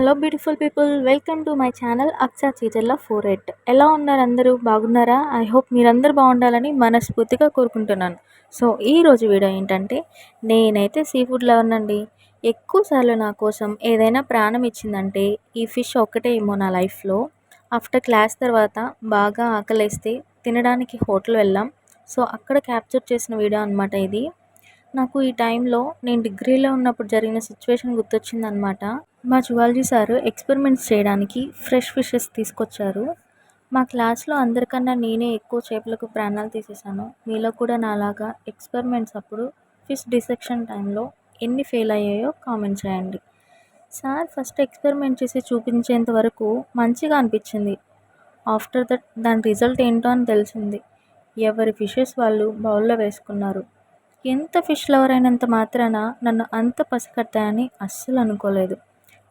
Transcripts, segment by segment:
Hello beautiful people welcome to my channel Aksha Chicharla four eight ఎలా ఉన్నారు అందరూ? బాగున్నారా? ఐ హోప్ మీరందరూ బాగుండాలని మనస్ఫూర్తిగా కోరుకుంటున్నాను. సో ఈ రోజు వీడియో ఏంటంటే నేనైతే సీ ఫుడ్ లవర్నండి ఎక్కువసార్లు నా కోసం ఏదైనా ప్రాణం ఇచ్చిందంటే ఈ ఫిష్ ఒక్కటే ఏమో నా లైఫ్లో ఆఫ్టర్ క్లాస్ తర్వాత బాగా ఆకలేస్తే తినడానికి హోటల్ వెళ్ళాం. సో అక్కడ క్యాప్చర్ చేసిన వీడియో అనమాట ఇది. నాకు ఈ టైంలో నేను డిగ్రీలో ఉన్నప్పుడు జరిగిన సిచ్యువేషన్ గుర్తొచ్చిందనమాట మా జువాలజీ సారు ఎక్స్పెరిమెంట్స్ చేయడానికి ఫ్రెష్ ఫిషెస్ తీసుకొచ్చారు. మా క్లాస్లో అందరికన్నా నేనే ఎక్కువ చేపలకు ప్రాణాలు తీసేసాను మీలో కూడా నాలాగా ఎక్స్పెరిమెంట్స్ అప్పుడు ఫిష్ డిసెక్షన్ టైంలో ఎన్ని ఫెయిల్ అయ్యాయో కామెంట్ చేయండి. సార్ ఫస్ట్ ఎక్స్పెరిమెంట్ చేసి చూపించేంత వరకు మంచిగా అనిపించింది. ఆఫ్టర్ దట్ దాని రిజల్ట్ ఏంటో అని తెలిసింది. ఎవరి ఫిషెస్ వాళ్ళు బౌల్లో వేసుకున్నారు. ఎంత ఫిష్ లవర్ అయినంత మాత్రాన నన్ను అంత పసిగట్టాయని అస్సలు అనుకోలేదు.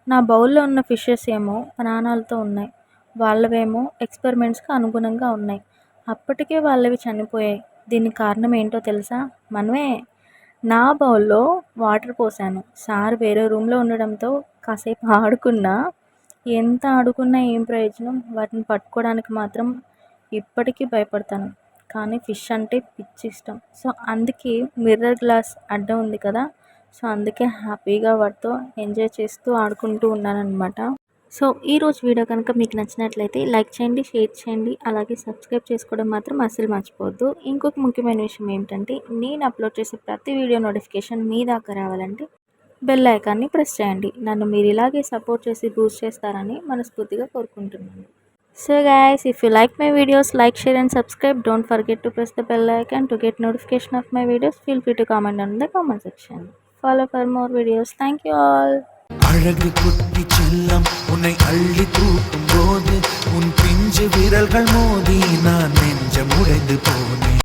నా బౌల్లో ఉన్న ఫిషెస్ ఏమో ప్రాణాలతో ఉన్నాయి. వాళ్ళవేమో ఎక్స్పెరిమెంట్స్కి అనుగుణంగా ఉన్నాయి. అప్పటికే వాళ్ళవి చనిపోయాయి. దీనికి కారణం ఏంటో తెలుసా? మనమే. నా బౌల్లో వాటర్ పోసాను. సార్ వేరే రూమ్లో ఉండడంతో కాసేపు ఆడుకున్నా. ఎంత ఆడుకున్నా ఏం ప్రయోజనం? వాటిని పట్టుకోవడానికి మాత్రం ఇప్పటికీ భయపడతాను. కానీ ఫిష్ అంటే పిచ్చి ఇష్టం. సో అందుకే మిర్రర్ గ్లాస్ అడ్డం ఉంది కదా? సో అందుకే హ్యాపీగా వాటితో ఎంజాయ్ చేస్తూ ఆడుకుంటూ ఉన్నానన్నమాట సో ఈరోజు వీడియో కనుక మీకు నచ్చినట్లయితే లైక్ చేయండి షేర్ చేయండి అలాగే సబ్స్క్రైబ్ చేసుకోవడం మాత్రం అస్సలు మర్చిపోవద్దు ఇంకొక ముఖ్యమైన విషయం ఏంటంటే నేను అప్లోడ్ చేసే ప్రతి వీడియో నోటిఫికేషన్ మీ దాకా రావాలంటే బెల్ ఐకాన్ని ప్రెస్ చేయండి నన్ను మీరు ఇలాగే సపోర్ట్ చేసి బూస్ట్ చేస్తారని మనస్ఫూర్తిగా కోరుకుంటున్నాను so guys, if you like my videos, like, share and subscribe. Don't forget to press the bell icon to get notification of my videos. Feel free to comment on the comment section. Follow for more videos thank you all அழகு குட்டி செல்லம் உன்னை அள்ளி தூக்கும் போது உன் பிஞ்சு விரல்கள் மோதி நான் நெஞ்சம் உடைந்து போனேன்.